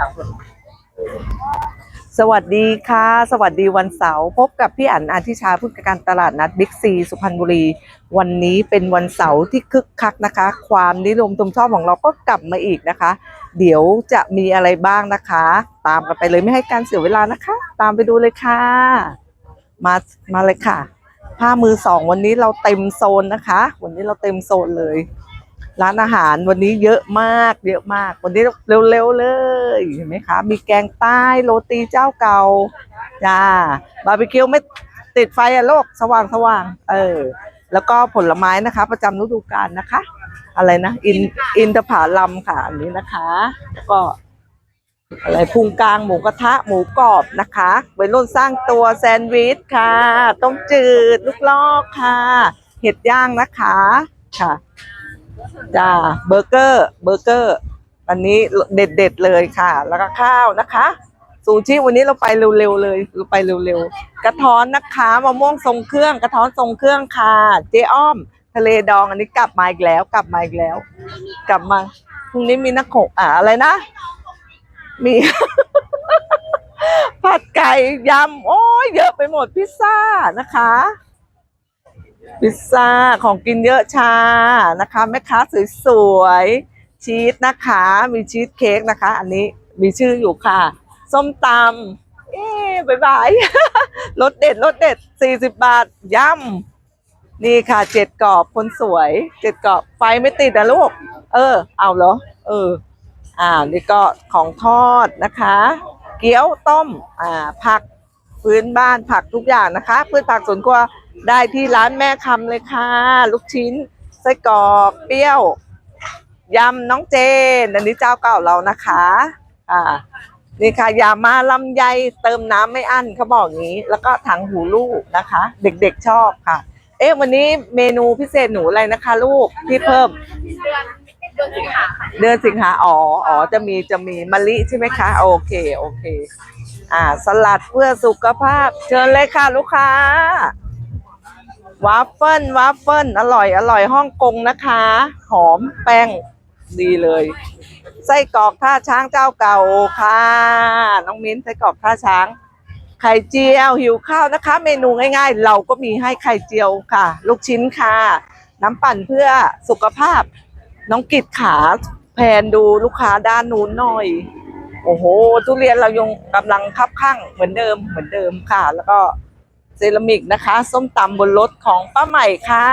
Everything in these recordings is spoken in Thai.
ค่ะคุณสวัสดีค่ะ สวัสดีวันเสาร์พบกับพี่อั๋นอาทิชาผู้จัดการตลาดนัดบิ๊กซีสุพรรณบุรี วันนี้เป็นวันเสาร์ที่คึกคักนะคะ ความนิยมชมชอบของเราก็กลับมาอีกนะคะ เดี๋ยวจะมีอะไรบ้างนะคะ ตามกันไปเลยไม่ให้การเสียเวลานะคะ ตามไปดูเลยค่ะ มามาเลยค่ะ ผ้ามือสองวันนี้เราเต็มโซนนะคะ วันนี้เราเต็มโซนเลย ร้านอาหารวันนี้เยอะมากเยอะมาก วันนี้เร็วๆเลยเห็นไหมคะ มีแกงใต้โรตีเจ้าเก่าจ้าบาร์บีคิวไม่ติดไฟอะโลกสว่างสว่างเออ แล้วก็ผลไม้นะคะ ประจำฤดูกาลนะคะ อะไรนะ อินอินทผลัมค่ะอันนี้นะคะ แล้วก็ อะไรพุงกลางหมูกระทะ หมูกรอบนะคะวัยรุ่นสร้างตัวแซนด์วิชค่ะ ต้มจืด ลูกลอกค่ะ เห็ดย่างนะคะค่ะ จ้าเบอร์เกอร์เบอร์เกอร์ อันนี้เด็ดๆเลยค่ะ แล้วก็ข้าวนะคะซูชิวันนี้เราไปเร็วๆเลยเราไปเร็วๆกระท้อนนะคะมะม่วงทรงเครื่องกระท้อนทรงเครื่องค่ะ เจ๊อ้อม ทะเลดองอันนี้กลับมาอีกแล้วกลับมาอีกแล้ว กลับมาพรุ่งนี้มีนักโขอ่าอะไรนะ มีผัดไก่ยำโอ้ยเยอะไปหมดพิซซ่านะคะ พิซซ่าของกินเยอะชานะคะแม่ค้าสวยๆชีสนะคะ มีชีสเค้กนะคะ อันนี้มีชื่ออยู่ค่ะ ส้มตำเอ๊บายบายรสเด็ดรสเด็ดสี่สิบบาทย่ำนี่ค่ะเจ็ดกรอบคนสวยเจ็ดกรอบไฟไม่ติดนะลูก เออ เอาเหรอ เออ อ่านี่ก็ของทอดนะคะ เกี๊ยวต้ม อ่าผัก พื้นบ้านผักทุกอย่างนะคะพืชผักสวนครัวได้ที่ร้านแม่คำเลยค่ะ ลูกชิ้นไส้กรอกเปรี้ยวยำน้องเจน อันนี้เจ้าเก่าเรานะคะอ่านี่ค่ะอย่ามาลำไยเติมน้ำไม่อั้นเขาบอกอย่างนี้ แล้วก็ถังหูลูกนะคะ เด็กๆชอบค่ะ เอ๊ะวันนี้เมนูพิเศษหนูอะไรนะคะ ลูกที่เพิ่ม เดือนเดือนสิงหาค่ะเดือนสิงหาอ๋ออ๋อจะมีจะมีมะลิใช่ไหมคะ โอเคโอเค อ่า สลัดเพื่อสุขภาพ เชิญเลยค่ะลูกค้าวาฟเฟิลวาฟเฟิลอร่อย อร่อยฮ่องกงนะคะ หอมแป้งดีเลย ไส้กรอกท่าช้างเจ้าเก่าค่ะ น้องมิ้นไส้กรอกท่าช้าง ไข่เจียวหิวข้าวนะคะ เมนูง่ายๆ เราก็มีให้ไข่เจียวค่ะ ลูกชิ้นค่ะ น้ำปั่นเพื่อสุขภาพ น้องกิดขาแพนดูลูกค้าด้านนู้นหน่อย โอ้โห ทุเรียนเรายังกำลังคับข้างเหมือนเดิมเหมือนเดิมค่ะ แล้วก็เซรามิกนะคะ ส้มตำบนรถของป้าใหม่ค่ะ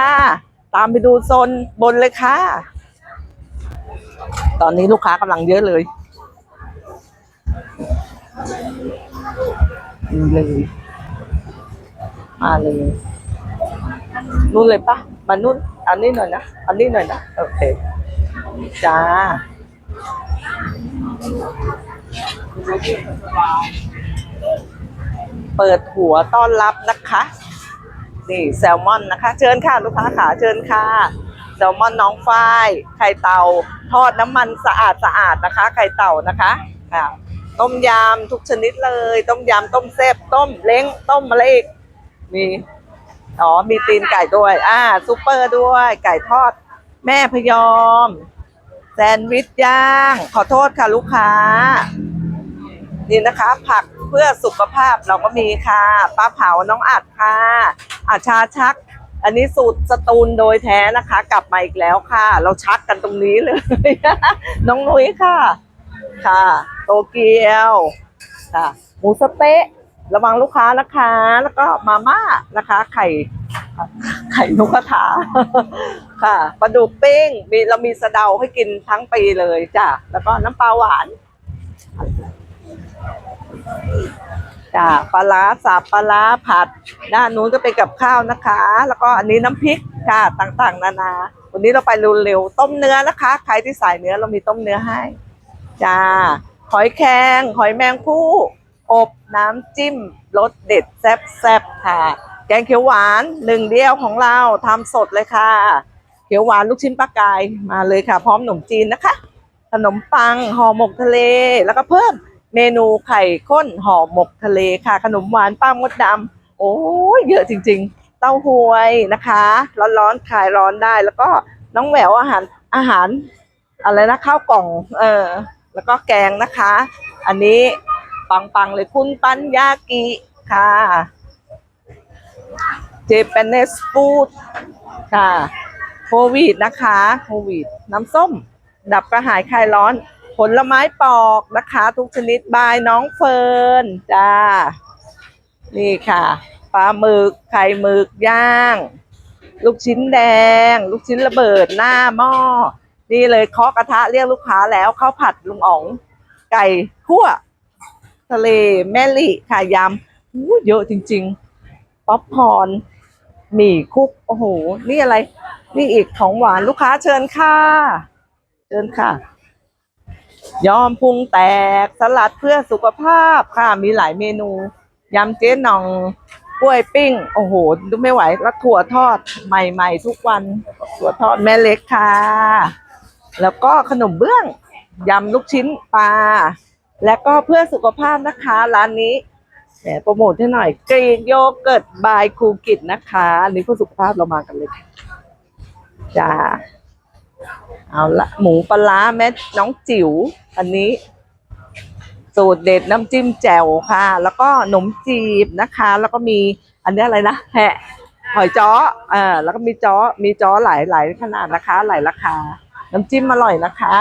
ตามไปดูโซนบนเลยค่ะ ตอนนี้ลูกค้ากำลังเยอะเลยนี่เลยมาเลยนู่นเลยปะมานู่นอันนี้หน่อยนะอันนี้หน่อยนะโอเคจ้า เปิดหัวต้อนรับนะคะ นี่แซลมอนนะคะ เชิญค่ะลูกค้าขาเชิญค่ะ แซลมอนน้องฝ้ายไข่เต่า ทอดน้ำมันสะอาดสะอาดนะคะ ไข่เต่านะคะค่ะต้มยำทุกชนิดเลย ต้มยำต้มแซ่บต้มเล้งต้มอะไรอีกมีอ๋อมีตีนไก่ด้วย อ่าซูเปอร์ด้วย ไก่ทอด แม่พยอม แซนด์วิชย่าง ขอโทษค่ะลูกค้า นี่นะคะ ผักเพื่อสุขภาพเราก็มีค่ะปลาเผาน้องอัดค่ะอาชาชัก อันนี้สูตรสตูลโดยแท้นะคะ กลับมาอีกแล้วค่ะ เราชักกันตรงนี้เลย น้องนุ้ยค่ะ ค่ะ โตเกียวค่ะหมูสะเต๊ะ ระวังลูกค้านะคะ แล้วก็มาม่านะคะ ไข่ ไข่นกกระทาค่ะปลาดุกปิ้งมีเรามีสะเดาให้กินทั้งปีเลยจ้ะแล้วก็น้ำปลาหวานจ้ะปลาร้าสับปลาร้าผัดด้านนู้นก็เป็นกับข้าวนะคะ แล้วก็อันนี้น้ำพริกค่ะต่างๆ นานา วันนี้เราไปเร็วๆต้มเนื้อนะคะ ใครที่สายเนื้อเรามีต้มเนื้อให้จ้าหอยแครงหอยแมงผู้ อบน้ำจิ้มรสเด็ดแซ่บๆค่ะ แกงเขียวหวานหนึ่งเดียวของเราทำสดเลยค่ะ เขียวหวานลูกชิ้นปลากายมาเลยค่ะ พร้อมขนมจีนนะคะ ขนมปังห่อหมกทะเล แล้วก็เพิ่มเมนูไข่ข้นห่อหมกทะเลค่ะ ขนมหวานป้ามดดำโอ้ยเยอะจริง ๆ เต้าหวยนะคะ ร้อนๆขายร้อนได้ แล้วก็น้องแหววอาหารอาหารอะไรนะข้าวกล่องเออแล้วก็แกงนะคะ อันนี้ ปังๆเลยคุณปัญญากิค่ะเจแปนเนสฟูดค่ะโควิดนะคะโควิด น้ำส้ม ดับกระหายคลายร้อน ผลไม้ปอกนะคะ ทุกชนิดบายน้องเฟิร์นจ้า นี่ค่ะปลาหมึกไข่หมึกย่าง ลูกชิ้นแดง ลูกชิ้นระเบิดหน้าหม้อนี่เลยเคาะกระทะเรียกลูกค้าแล้วข้าวผัดลุงอ๋อง ไก่คั่ว ทะเลแม่ลิค่ะยำอู้เยอะจริง ๆ ป๊อปคอร์นหมี่คุก โอ้โห นี่อะไร นี่อีกของหวานลูกค้าเชิญค่ะ เชิญค่ะ ยอมพุงแตกสลัดเพื่อสุขภาพค่ะ มีหลายเมนูยำเจ๊หน่องกล้วยปิ้ง โอ้โห ดูไม่ไหว แล้วถั่วทอดใหม่ๆ ทุกวัน ถั่วทอดแม่เล็กค่ะ แล้วก็ขนมเบื้อง ยำลูกชิ้นปลา และก็เพื่อสุขภาพนะคะ ร้านนี้แหมโปรโมทให้หน่อยกรีกโยเกิร์ตบายคูกิจนะคะอันนี้เพื่อสุขภาพเรามากันเลยค่ะจ้าเอาละหมูปลาแม่น้องจิ๋วอันนี้ สูตรเด็ดน้ำจิ้มแจ่วค่ะ แล้วก็ขนมจีบนะคะ แล้วก็มีอันนี้อะไรนะแหะหอยจ้อเอ่าแล้วก็มีจ้อมีจ้อหลายหลายขนาดนะคะ หลายราคา น้ำจิ้มอร่อยนะคะ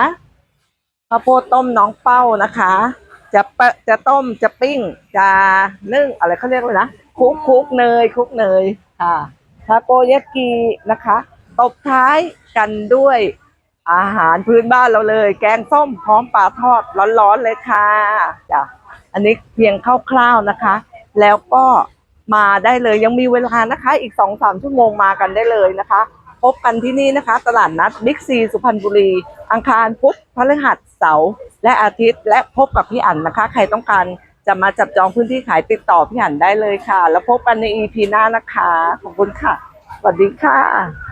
ข้าวโพดต้มน้องเป้านะคะ จะปะจะต้มจะปิ้ง จะนึ่งอะไรเขาเรียกเลยนะคุกคุกเนยคุกเนยค่ะทาโกยากินะคะ ตบท้ายกันด้วยอาหารพื้นบ้านเราเลย แกงส้มพร้อมปลาทอดร้อนๆเลยค่ะจ้ะอันนี้เพียงคร่าวๆนะคะ แล้วก็มาได้เลยยังมีเวลานะคะ อีกสองสามชั่วโมงมากันได้เลยนะคะ พบกันที่นี่นะคะ ตลาดนัดบิ๊กซีสุพรรณบุรี อังคารพุธพฤหัสเสาร์และอาทิตย์ และพบกับพี่อั๋นนะคะ ใครต้องการจะมาจับจองพื้นที่ขายติดต่อพี่อั๋นได้เลยค่ะ แล้วพบกันใน EP หน้านะคะ ขอบคุณค่ะ สวัสดีค่ะ